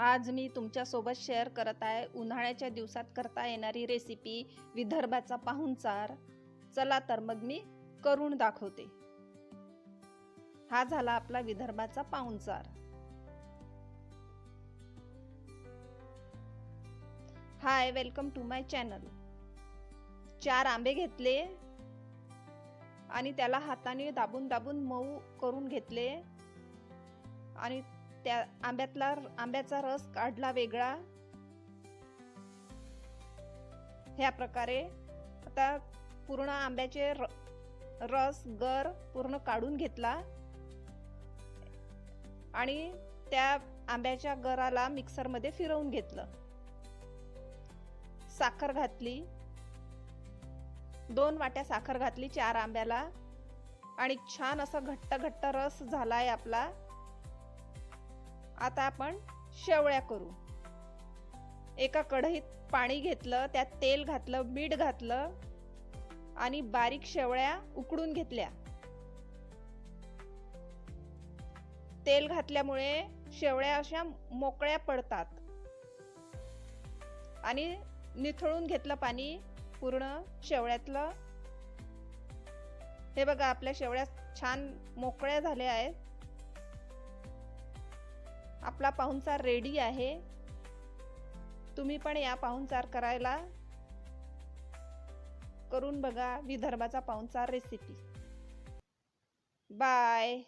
आज मी तुमच्यासोबत शेअर करत आहे. उन्हाळ्याच्या दिवसात करता येणारी रेसिपी विदर्भाचा पाहुणचार. चला तर मग मी करून दाखवते. हा झाला आपला विदर्भाचा पाहुणचार. Hi welcome to my channel चार आंबे घेतले आणि त्याला हाताने दाबून दाबून मऊ करून घेतले. आणि त्या आंब्यातला आंब्याचा रस काढला वेगळा. ह्या प्रकारे आता पूर्ण आंब्याचे र रस गर पूर्ण काढून घेतला. आणि त्या आंब्याच्या गराला मिक्सरमध्ये फिरवून घेतलं. साखर घातली. दोन वाट्या साखर घातली चार आंब्याला. आणि छान असा घट्ट घट्ट रस झालाय आपला. आता आपण शेवळ्या करू. एका कढईत पाणी घेतलं त्यात तेल घातलं मीठ घातलं आणि बारीक शेवळ्या उकडून घेतल्या. तेल घातल्यामुळे शेवळ्या अशा मोकळ्या पडतात आणि निथळून घेतलं पाणी पूर्ण शेवळ्यातलं. हे बघा आपल्या शेवळ्या छान मोकळ्या झाल्या आहेत. आपला पाहुणचार रेडी आहे. तुम्ही पण या पाहुणचार करायला. करून बघा विदर्भाचा पाहुणचार रेसिपी बाय